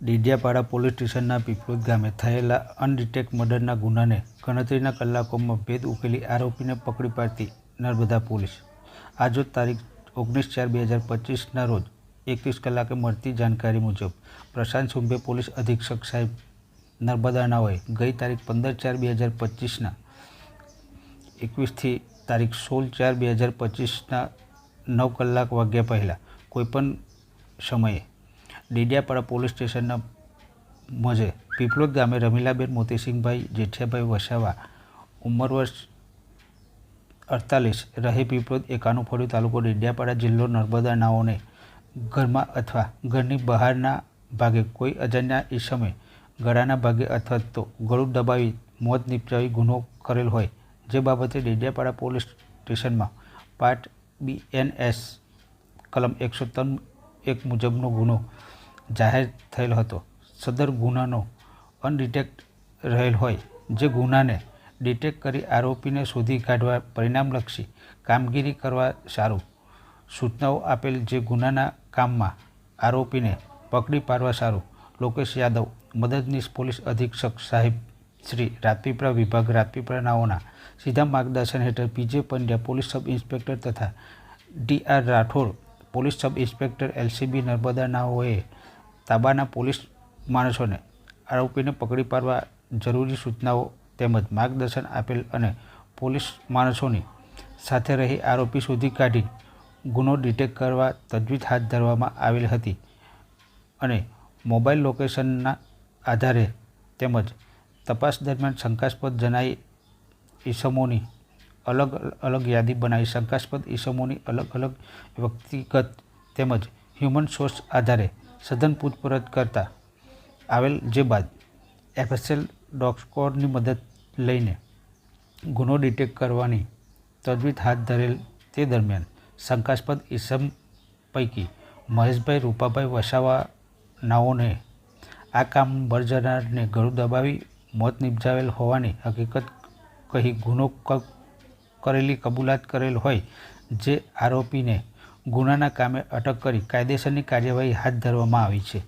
Dediapada police સ્ટેશનના પીપળોદ ગામે થયેલા અનડિટેક્ટ મર્ડરના ગુનાને ગણતરીના કલાકોમાં ભેદ ઉકેલી આરોપીને પકડી પાડતી નર્મદા પોલીસ. આજરોજ તારીખ ઓગણીસ ચાર બે હજાર પચીસના રોજ એકવીસ કલાકે મળતી જાણકારી મુજબ પ્રશાંત સુંભે પોલીસ અધિક્ષક સાહેબ નર્મદાનાઓએ ગઈ તારીખ પંદર ચાર બે હજાર પચીસના એકવીસથી તારીખ સોળ ચાર બે હજાર પચીસના નવ કલાક વાગ્યા પહેલાં કોઈપણ સમયે ડેડિયાપાડા પોલીસ સ્ટેશનના મજે પીપલોદ ગામે રમીલાબેન મોતીસિંહભાઈ, જેઠિયાભાઈ વસાવા, ઉંમર વર્ષ અડતાલીસ, રહે પીપલોદ એકાનું ફળ્યું તાલુકો ડેડિયાપાડા જિલ્લો નર્મદા નાઓને ઘરમાં અથવા ઘરની બહારના ભાગે કોઈ અજાણ્યા ઈસમે ગળાના ભાગે અથવા તો ગળું દબાવી, મોત નિપજાવી ગુનો કરેલ હોય, જે બાબતે ડેડિયાપાડા પોલીસ સ્ટેશનમાં પાર્ટ એસ કલમ એકસો ત્રણ એક મુજબનો ગુનો જાહેર થયેલ હતો. સદર ગુનાનો અનડિટેક્ટ રહેલ હોય, જે ગુનાને ડિટેક્ટ કરી આરોપીને શોધી કાઢવા પરિણામલક્ષી કામગીરી કરવા સારું સૂચનાઓ આપેલ જે ગુનાના કામમાં આરોપીને પકડી પાડવા સારું, લોકેશ યાદવ, મદદનીશ પોલીસ અધિક્ષક સાહેબ શ્રી રાજપીપળા વિભાગ રાજપીપળા નાઓના સીધા માર્ગદર્શન હેઠળ PJ Pandya police sub inspector તથા D. R. Rathod police sub inspector LCB Narmada નાઓએ તાબાના પોલીસ માણસોને આરોપીને પકડી પાડવા જરૂરી સૂચનાઓ તેમજ માર્ગદર્શન આપેલ અને પોલીસ માણસોની સાથે રહી આરોપી શોધી કાઢી ગુનો ડિટેક્ટ કરવા તજવીજ હાથ ધરવામાં આવેલ હતી અને મોબાઈલ લોકેશનના આધારે તેમજ તપાસ દરમિયાન શંકાસ્પદ જણાઈ ઈસમોની અલગ અલગ યાદી બનાવી, શંકાસ્પદ ઈસમોની અલગ અલગ વ્યક્તિગત તેમજ હ્યુમન સોર્સ આધારે સઘન પૂછપરછ કરતા આવેલ જે બાદ એફએસએલ ડોગ સ્કોડની મદદ લઈને ગુનો ડિટેક્ટ કરવાની તજવીજ હાથ ધરેલ તે દરમિયાન શંકાસ્પદ ઈસમ પૈકી મહેશભાઈ, રૂપાભાઈ વસાવાનાઓને આ કામ બરજનારને ગળું દબાવી મોત નિપજાવેલ હોવાની હકીકત કહી ગુનો કરેલી કબૂલાત કરેલ હોય, જે આરોપીને ગુનાના કામે અટક કરી કાયદેસરની કાર્યવાહી હાથ ધરવામાં આવી છે.